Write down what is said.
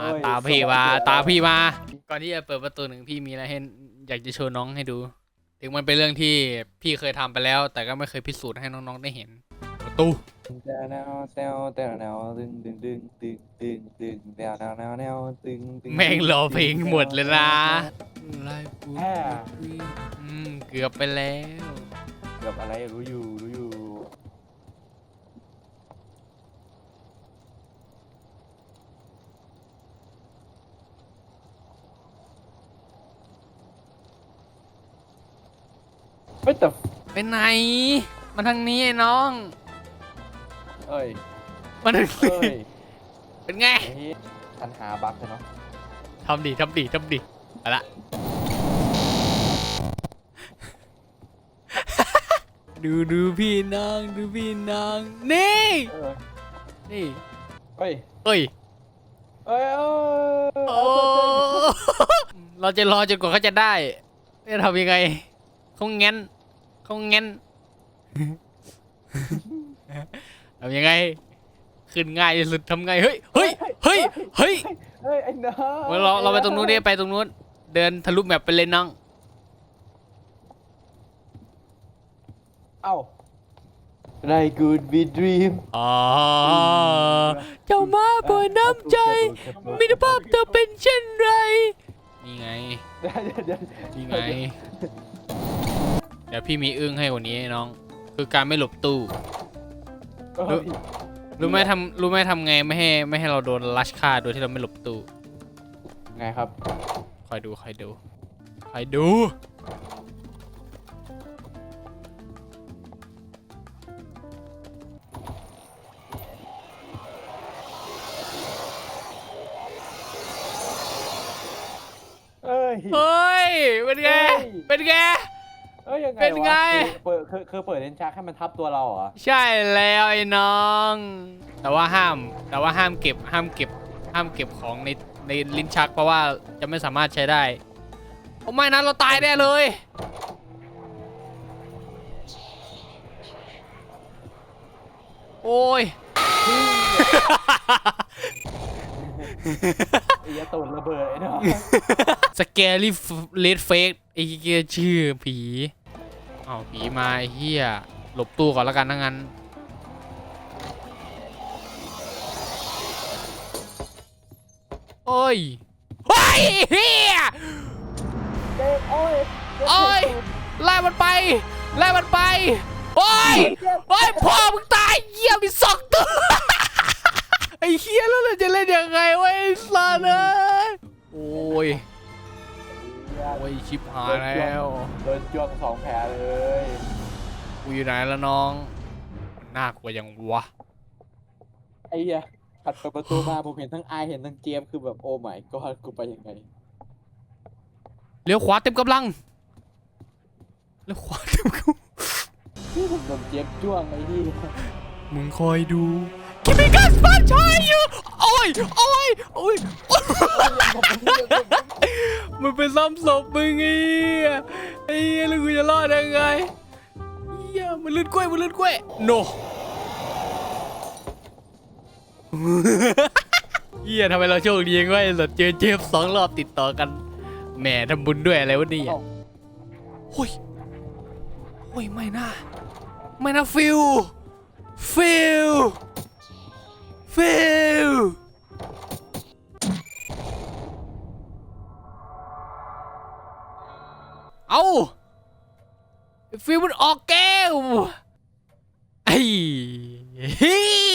อ่าโอ้ยตามพี่มาสวัสดีครับตามพี่มา ก่อนที่จะเปิดประตูหนึ่งพี่มีอะไรให้อยากจะโชว์น้องให้ดู ถึงมันเป็นเรื่องที่พี่เคยทำไปแล้ว แต่ก็ไม่เคยพิสูจน์ให้น้องๆได้เห็น ประตูแต่แนวแต่แต่แนวดึงดึงดึงดึงดึงดึงแต่แนวแนวแนวดึงดึงแม่งรอเพลงหมดเลยนะไล่กูแฮ่อืมเกือบไปแล้วเกับอะไรรู้อยู่รู้อยู่ ไม่แต่ไปไหน มาทางนี้ไอ้น้อง เอ้ยมาทางเอ้นี้ยเป็นไงไอ้เหี้ยปัญหาบั๊กเลยเนาะทำดีทำดีทำดีเอาละ ดูดูพี่นางดูพี่นางนี่เออนี่เอ้ยเอ้ยเอ้ยเอ้ยโอ้เราจะรอจนกว่าเขาจะได้จะทำยังไง เขาเง้นเขาเง้นทำยังไง ขึ้นง่ายที่สุดทำไง เฮ้ย เฮ้ย เฮ้ย เฮ้ยเฮ้ยไอ้น้องเราเราไปตรงนู้นดิไปตรงนู้น เดินทะลุแมปไปเลยน้อง เอ้าไรกูดบีดรีมอ๋อ เจ้ามาบ่อยน้ำใจ มิตรภาพเธอเป็นเช่นไร นี่ไงเดี๋ยวเดี๋ยวนี่ไง เดี๋ยวพี่มีอึ้งให้กว่านี้น้อง คือการไม่หลบตู้เฮ้ยรู้ไหมทำรู้ไหมทำไงไม่ให้ไม่ให้เราโดนลัชฆ่าโดยที่เราไม่หลบตู้ ไงครับ คอยดูคอยดูคอยดู เอ้ย เฮ้ย เป็นไงเฮ้ยเป็นไงเอ้ยยังไงเป็นไงวะคือเปิดคือคือเปิดเลนส์ชักให้มันทับตัวเราเหรอใช่แล้วไอ้น้อง แต่ว่าห้าม แต่ว่าห้ามเก็บ ห้ามเก็บ ห้ามเก็บของในในลิ้นชัก เพราะว่าจะไม่สามารถใช้ได้โอ้ไม่นะเราตายแน่เลย โอ้ย ไอ้ยาตูดระเบิดไอ้น้องสแกรี่เลดเฟกไอ้เหี้ยชื่อผี อ้าผีมาไอ้เฮียหลบตู้ก่อนแล้วกันทั้งนั้นโอ้ยโอ้ยเฮียเจ็บโอ้ยโอ้ยไล่มันไปไล่มันไปโอ้ยโอ้ยพ่อมึงตายเหี้ยมีสองตัวไอ้เฮียแล้วเราจะเล่นยังไงวะไอ้สัสเอ้ยโอ้ย ยชิบหายแล้วโดนจ้วงสองแผลเลยกูอยู่ไหนแล้วน้องมันน่ากลัวยังวะไอ้เหี้ยขัดเปิดประตูมาผมเห็นทั้งไอายเห็นทั้งเจมส์คือแบบโอ้ my god กูไปยังไงเลี้ยวขวาเต็มกำลังเลี้ยวขวาเต็มกำลังที่ผมโดนเจมส์จ้วงไอ้นี่มึงคอยดูคิมิกัสปาชอยอยู่โอ้ยโอ้ยโอ้ยมั มันเป็นซ้ำศพมึงไอ้เหี้ยไอ้เหี้ยแล้วกูจะรอดยังไงเหี้ยมันลื่นกล้วยมันลื่นกล้วยโนเหี้ยทำไมเราโชคดียังไงสัตว์เจอเจฟสองรอบติดต่อกันแหมทำบุญด้วยอะไรวะเนี่ยโอ้ยโอ้ยไม่น่าไม่น่าฟิลฟิลฟิล เอาฟิวมันออกแก้วไอ้เฮีย